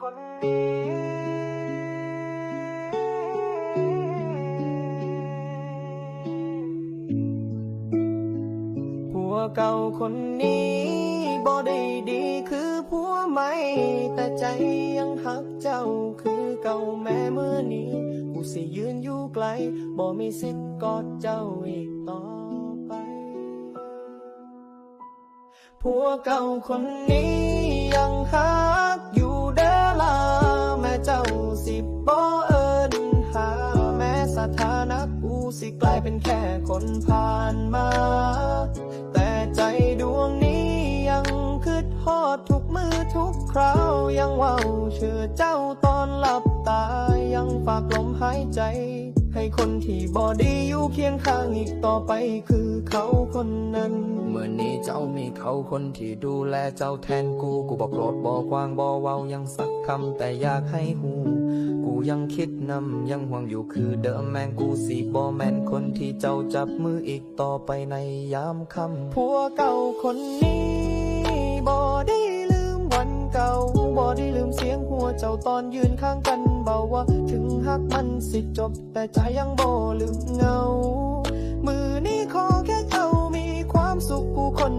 คนนี้ ผัวเก่าคนนี้บ่ได้ดีคือผัวใหม่แต่ใจยังหักเจ้าคือเก่าแม้เมื่อนี้กูสิยืนอยู่ไกลบ่มีสิทธิ์กอดเจ้าอีกต่อไป ผัวเก่าคนนี้ยังหัก กูสิกลายเป็นแค่คนผ่านมา แต่ใจดวงนี้ยังคืดฮอดทุกมือทุกคราวยังเว้าเชื่อเจ้าตอนหลับตายังฝากลมหายใจ ให้คนที่บอดีอยู่เคียงข้างอีกต่อไปคือเขาคนนั้น เมื่อนี้เจ้ามีเขาคนที่ดูแลเจ้าแทนกู กูบอกโกรธบอกวางบอกเว้ายังสักคำแต่อยากให้หู กูยังคิดนำยังห่วงอยู่คือเดิมแมงกูสีบอแมนคนที่เจ้าจับมืออีกต่อไปในยามค่ำผัวเก่าคนนี้บอได้ลืมวันเก่าบอได้ลืมเสียงหัวเจ้าตอนยืนข้างกันเบาว่า ถึงหักมันสิจบ แต่ใจยังบอลืมเงา มือนี้ขอแค่เจ้ามีความสุขผู้คน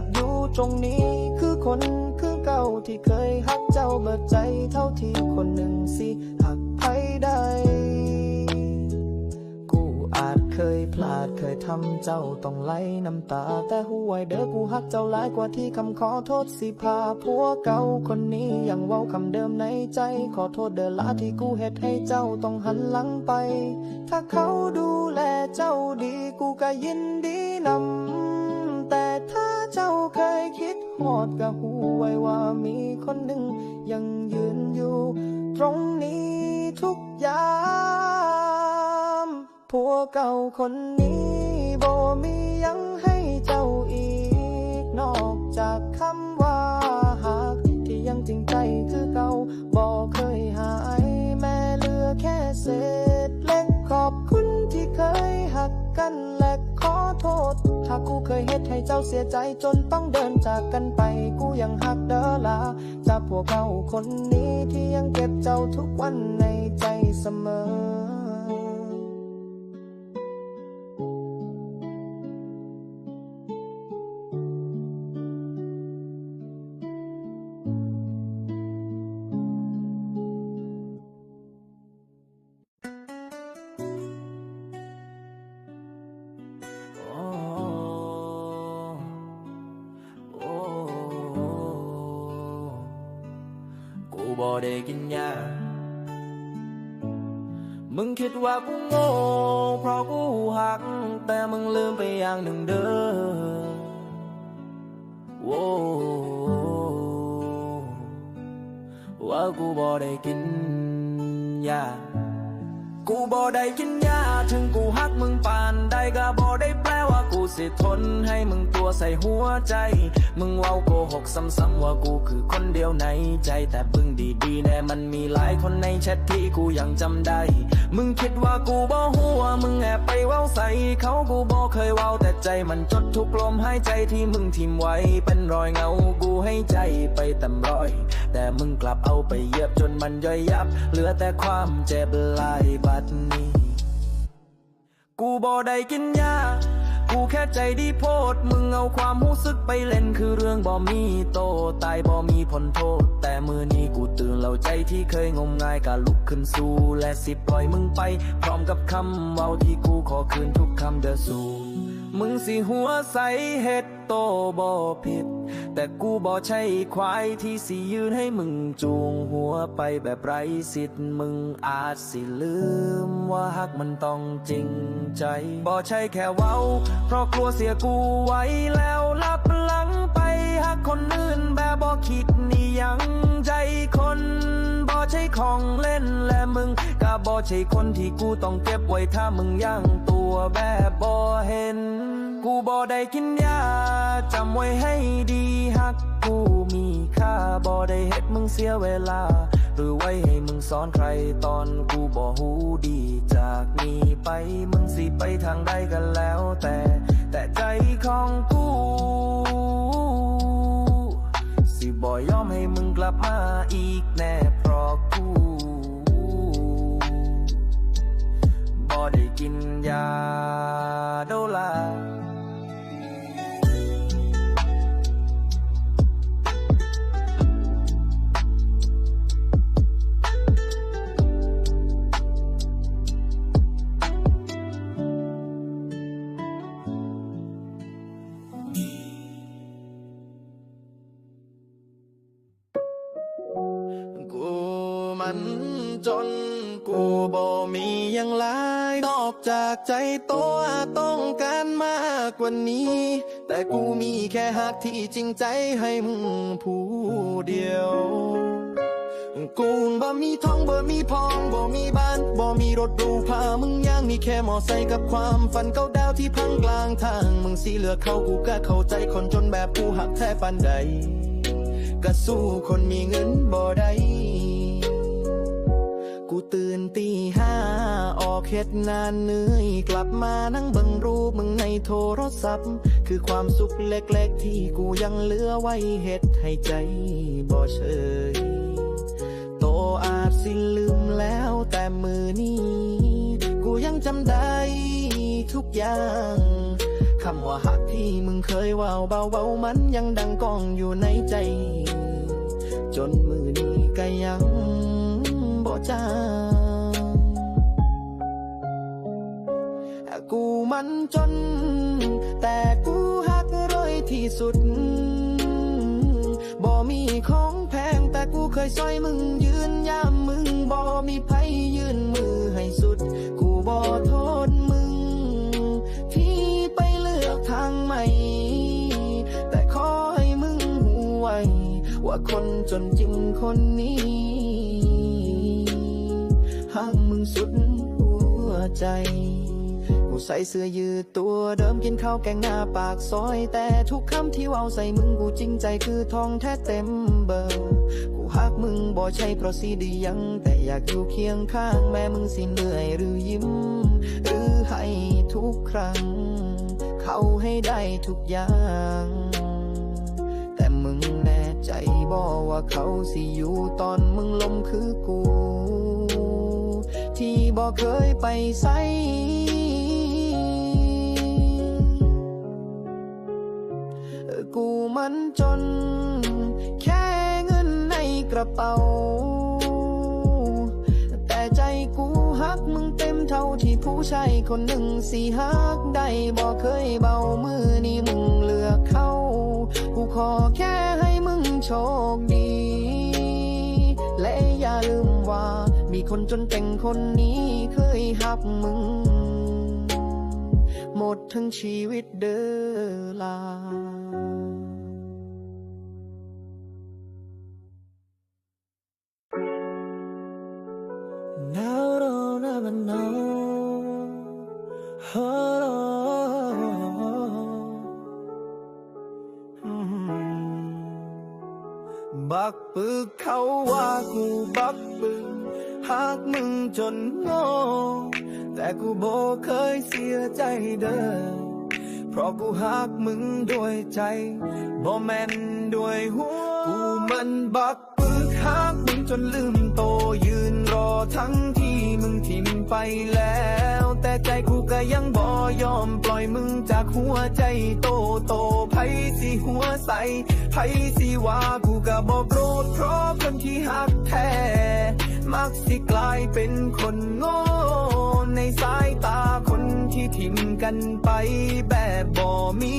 บอยู่ตรงนี้คือคนคือเก่าที่เคยหักเจ้าเบิดใจเท่าที่คนหนึ่งสิหักใครได้กูอาจเคยพลาดเคยทำเจ้าต้องไหลน้ำตา แต่หัวเด้อกูหักเจ้าหลายกว่าที่คำขอโทษสิพาผัวเก่าคนนี้ยังเว้าคำเดิมในใจขอโทษเด้อละที่กูเหตุให้เจ้าต้องหันหลังไป ถ้าเขาดูแลเจ้าดีกูก็ยินดีนำ เจ้าเคยคิดหอดก็หูไว้ว่ามีคนหนึ่ง ยังยืนอยู่ ตรงนี้ทุกยาม ผัวเก่าคนนี้บ่มียังให้เจ้าอีก นอกจากคำว่าหักที่ยังจริงใจคือเก่าบ่เคยหาย แม้เหลือแค่เศษเล็กขอบคุณที่เคยหักกันและ โทษ ถ้ากูเคยเฮ็ดให้เจ้าเสียใจจนต้องเดินจากกันไป กูยังหักเด้อลาจากพวกเขาคนนี้ที่ยังเก็บเจ้าทุกวันในใจเสมอ ได้กินยา มึงคิดว่ากูโง่เพราะกูหัก แต่มึงลืมไปอย่างหนึ่งเด้อโว้ว่ากูบ่ได้กินยา กูบ่ได้กินยา ถึงกูฮักมึงปานใดก็บ่ได้แปลว่า สิทนให้มึงตัวใส่หัวใจ มึงเว้าโกหกซ้ำๆว่ากูคือคนเดียวในใจแต่บึงดีๆแน่มันมีหลายคนในแชทที่กูยังจำได้ มึงคิดว่ากูบ่หัวมึงแอบไปเว้าใส่เขากูบ่เคยเว้าแต่ใจมันจดทุกลมหายใจที่มึงทิมไว้เป็นรอยเงากูให้ใจไปต็มร้อย แต่มึงกลับเอาไปเยียบจนมันย่อยยับ เหลือแต่ความเจ็บลายบัดนี้ กูบ่ได้กินยา กูแค่ใจดีโพด มึงเอาความรู้สึกไปเล่นคือเรื่องบ่มีโต ตายบ่มีผลโทษ แต่มือนี้กูตื่นเหล่าใจที่เคยงมงายก็ลุกขึ้นสู้และสิปล่อยมึงไป พร้อมกับคำเว้าที่กูขอคืนทุกคำเดอสู้ มึงสิหัวใสเฮ็ดโตบ่ผิด แต่กูบ่ใช่ควายที่สิยืนให้มึงจูงหัวไปแบบไร้สิทธิ์มึงอาจสิลืม ว่าฮักมันต้องจริงใจ บ่ใช่แค่เว้า เพราะกลัวเสียกูไว้แล้วลับหลังไปฮักคนอื่นแบบบ่คิดนี่ยังใจคน ใช่ของเล่นและมึงก็บ่ใช่คนที่กูต้องเก็บไว้ถ้ามึงยังตัวแบบบ่เห็น กูบ่ได้กินยาจำไว้ให้ดีฮักกูมีค่าบ่ได้เฮ็ดมึงเสียเวลา หรือไว้ให้มึงสอนใครตอนกูบ่หูดีจากนี้ไปมึงสิไปทางใดกันแล้วแต่ แต่ใจของกูสิบ่ยอมให้มึงกลับมาอีมัน có để kim giá đô la cô mắn tròn cô bỏ mi yang lá. จากใจตัวต้องการมากกว่านี้ แต่กูมีแค่หักที่จริงใจให้มึงผู้เดียวกูบ่มีทองบ่มีพองบ่มีบ้านบ่มีรถหรูพามึงย่างมีแค่มอไซค์กับความฝันเก่าดาวที่พังกลางทาง มึงสีเหลือเขากูก็เข้าใจคนจนแบบกูหักแท้ปานใดก็สู้คนมีเงินบ่ได้ กูตื่นตีห้าออกเฮ็ดงานเหนื่อยกลับมานั่งเบิ่งรูปมึงในโทรศัพท์ คือความสุขเล็กๆ ที่กูยังเหลือไว้เฮ็ดให้ใจบ่เฉยโตอาจสิลืมแล้วแต่มือนี้กูยังจำได้ทุกอย่างคำว่าหักที่มึงเคยว่าวเบาๆมันยังดังก้องอยู่ในใจ จนมือนี้ก็ยัง จากูมันจน แต่กูหักร้อยที่สุด บ่มีของแพงแต่กูเคยซอยมึงยืนยามมึงบ่มีไผยืนมือให้สุด กูบ่โทษมึง ที่ไปเลือกทางใหม่ แต่ขอให้มึงหูไว้ว่าคนจนจริงคนนี้ ห่างมึงสุดหัวใจ กูใส่เสื้อยืดตัวเดิมกินข้าวแกงหน้าปากซอย แต่ทุกคำที่เว้าใส่มึงกูจริงใจคือทองแท้เต็มเบอร์กูฮักมึงบ่ใช่เพราะสีดียัง แต่อยากอยู่เคียงข้างแม้มึงสิเหนื่อยหรือยิ้ม หรือให้ทุกครั้ง เข้าให้ได้ทุกอย่างแต่มึงแน่ใจบ่ว่าเขาสิอยู่ตอนมึงลมคือกู ที่บ่เคยไปใส่กูมันจน แค่เงินในกระเป๋า แต่ใจกูฮักมึงเต็มเท่าที่ผู้ชายคนหนึ่งสิฮักได้บอกเคยเบามือนี่มึงเลือกเขา กูขอแค่ให้มึงโชคดี คนจนแต่งคนนี้เคยฮักมึง หมดทั้งชีวิตเด้อลา Now don't ever know. Oh. บักปึกเขาว่ากูบักปึก หากมึงจนโง่แต่กูโบเคยเสียใจเด้อเพราะกูหักมึงด้วยใจบ่แม่นด้วยหัวกูมันบักปึกหักมึงจนลืมโตยืนรอทั้งที่มึงทิ้มไปแล้ว แต่ใจกูก็ยังบ่ยอมปล่อยมึงจากหัวใจโตโตไผสิหัวใสไผสิว่ากูก็บ่โกรธเพราะคนที่หักแท้ มักสิกลายเป็นคนโง่ในสายตาคนที่ทิ้งกันไปแบบบ่มี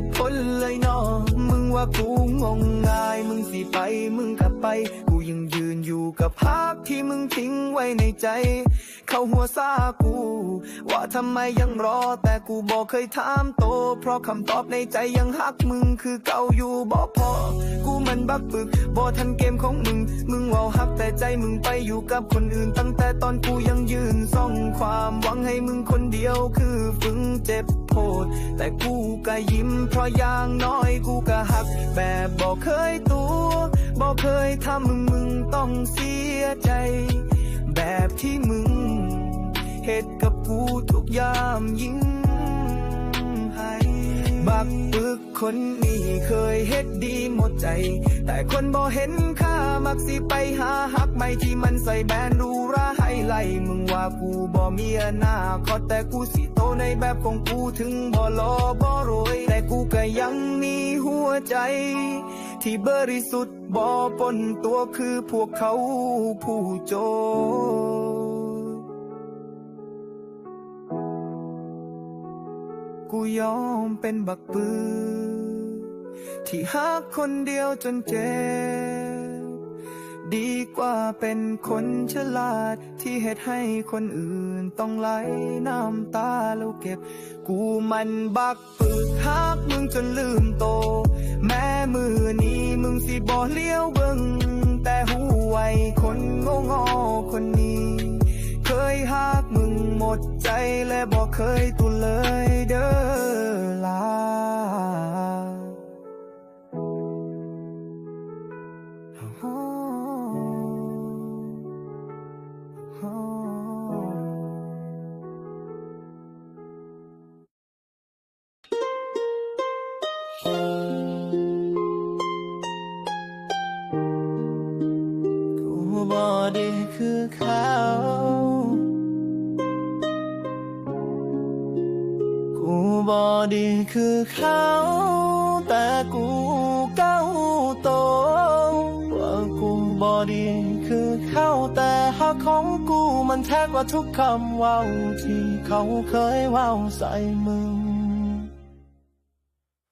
ตุผลเลยเนาะมึงว่ากูงงง่าย มึงสิไปมึงกลับไป กูยังยืนอยู่กับภาพที่มึงทิ้งไว้ในใจ เข้าหัวซากู ว่าทำไมยังรอ แต่กูบอกเคยถามโต เพราะคำตอบในใจยังหักมึงคือเก่าอยู่บ่พอ กูมันบักบึกบ่ทันเกมของมึง มึงว่าหักแต่ใจมึงไปอยู่กับคนอื่น ตั้งแต่ตอนกูยังยืนส่องความหวังให้มึงคนเดียวคือฝึงเจ็บโพด แต่กูก็ยิ้มเพราะอย่างน้อยกูก็หัก แบบบอกเคยตัวบอกเคยทำมึงมึงต้องเสียใจ แบบที่มึงเหตุกับกูทุกยามยิ้ม บักปึกคนนี้เคยเฮ็ดดีหมดใจ แต่คนบ่เห็นค่ามักสิไปหาหักใหม่ที่มันใส่แบรนดูราให้ไล่มึงว่ากูบ่มีอนาคตแต่กูสิโตในแบบของกูถึงบ่รอบ่รวย แต่กูก็ยังมีหัวใจ ที่บริสุทธิ์บ่ปนตัวคือพวกเขาผู้โจร กูยอมเป็นบักปือ ที่หักคนเดียวจนเจ็บ ดีกว่าเป็นคนฉลาด ที่เหตุให้คนอื่นต้องไหลน้ำตาแล้วเก็บ กูมันบักปึกฮักมึงจนลืมโต แม้มือนี้มึงสิบ่เลี้ยวเบิ่งแต่หูไวคนโง่งอคนนี้ เคยฮัก ดใจและบอกเคยตุเลยเด้อลากูบอดีคือเขา ดีคือเขา แต่กูเก้าโตว่ากูบอดีคือเขาแต่หักของกูมันแท้กว่าทุกคำว่าที่เขาเคยว่าใส่มึง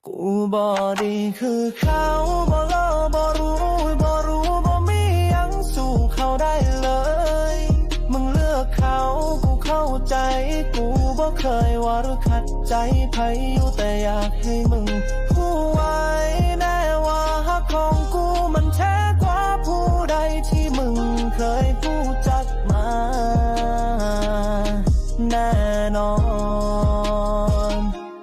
กูบอดีคือเขาบอลบอรู้บอรู้บอมียังสู้เขาได้ เคยว่ารู้ขัดใจใครอยู่แต่อยากให้มึงผู้ไว้แน่ว่าฮักของกูมันแท้กว่าผู้ใดที่มึงเคยพูดจักมา แน่นอน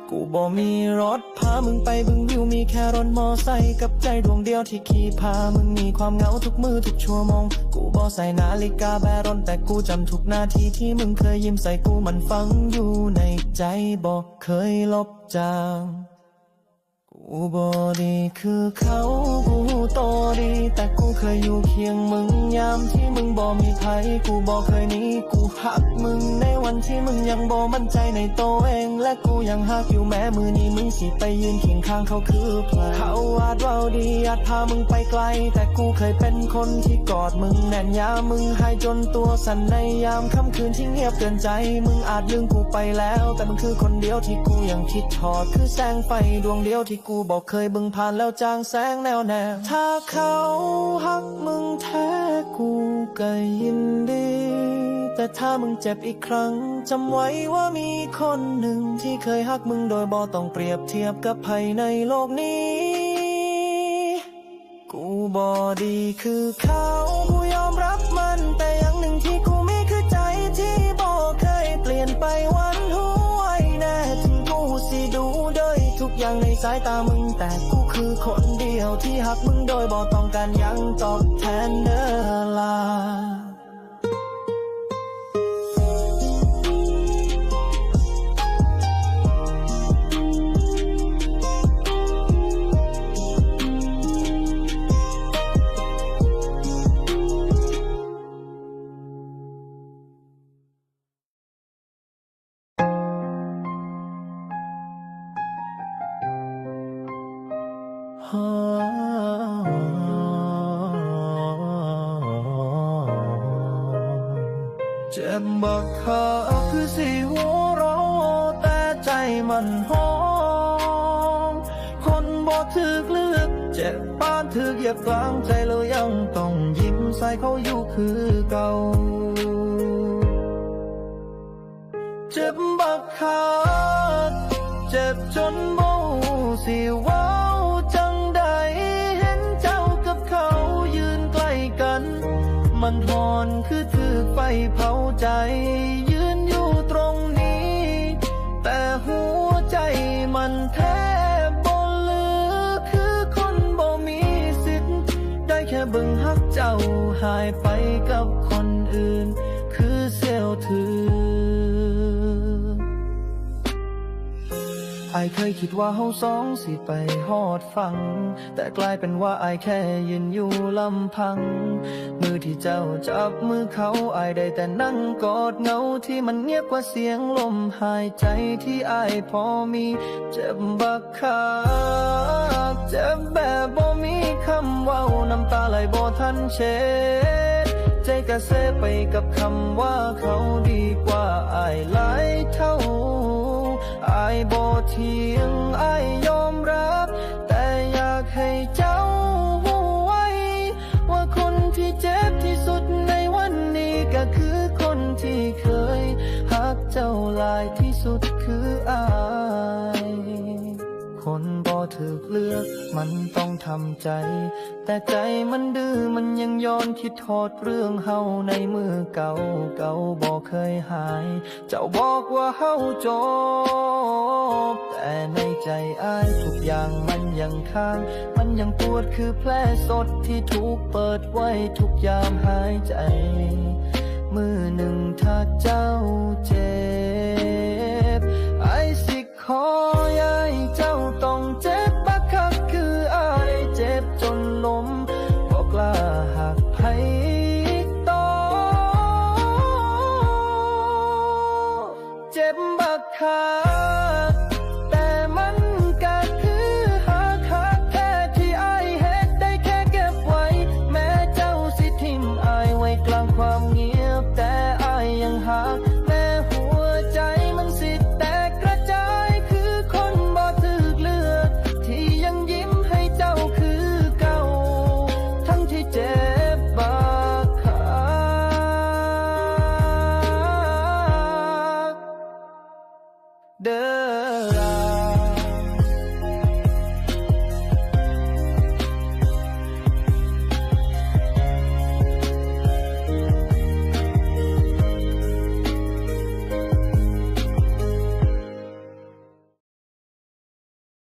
กูบ่มีรถ มึงไปบึงวิวมีแค่รถมอไซค์กับใจดวงเดียวที่ขี่พามึงมีความเหงาทุกมือทุกชั่วโมง กูบอใส่นาฬิกาแบรนแต่กูจำทุกนาทีที่มึงเคยยิ้มใส่กูมันฝังอยู่ในใจบอกเคยลบจางกูบอดีคือเขากู โตดี แต่กูเคยอยู่เคียงมึงยามที่มึงบ่มีใครกูบ่เคยหนีกูหักมึงในวันที่มึงยังบ่มั่นใจในตัวเอง และกูยังหักอยู่แม้มือนี้มึงสิไปยืนเคียงข้างเขาคือใครเขาอาจเว่าดีอาจพามึงไปไกล แต่กูเคยเป็นคนที่กอดมึงแน่นยามมึงหายจนตัวสั่นในยามค่ำคืนที่เงียบเกินใจ มึงอาจลืมกูไปแล้ว แต่มึงคือคนเดียวที่กูยังคิดทอดคือแสงไฟดวงเดียวที่กูบอกเคยบึงผ่านแล้วจางแสงแนวแนวถ้าเขาหักมึงแท้กูก็ยินดี แต่ถ้ามึงเจ็บอีกครั้งจำไว้ว่ามีคนหนึ่งที่เคยหักมึงโดยบอต้องเปรียบเทียบกับภัยในโลกนี้ กูบอดีคือเขา อย่างในสายตามึงแต่กูคือคนเดียวที่หักมึงโดยบอต้องการยังตอบแทนเด้อลา เจ็บบักขาคือสิหัวเราแต่ใจมันห้องคนบ่ถึกเลือกเจ็บปานถึกเหยียบกลางใจแล้วยังต้องยิ้มใส่เขาอยู่คือเก่าเจ็บบักขาดเจ็บจนบ่รู้สิว้า มันหอนคือถือไฟเผาใจายเคยคิดว่าเฮาสองสิไปฮอดฟัง แต่กลายเป็นว่าอายแค่ยืนอยู่ลำพัง มือที่เจ้าจับมือเขาอายได้แต่นั่งกอดเงาที่มันเงียบกว่าเสียงลมหายใจที่อายพอมีเจ็บบักคักเจ็บแบบบ่มีคำว้าน้ำตาไหลบ่ทันเช็ดใจกระเซไปกับคำว่าเขาดีกว่าอายหลายเท่าอายบ่ เถียงไอยอมรับ แต่อยากให้เจ้าหูไว้ ว่าคนที่เจ็บที่สุดในวันนี้ก็คือคนที่เคยหักเจ้าลายที่สุดคืออายคนบ่ถึกเลือกมันต้องทำใจ แต่ใจมันดื้อมันยังย้อนคิดโทษเรื่องเฮาในมือเก่าเก่าบอกเคยหาย เจ้าบอกว่าเฮาจบ แต่ในใจอ้ายทุกอย่างมันยังค้าง มันยังปวดคือแผลสดที่ถูกเปิดไว้ทุกยามหายใจ มือหนึ่งถ้าเจ้าเจ็บ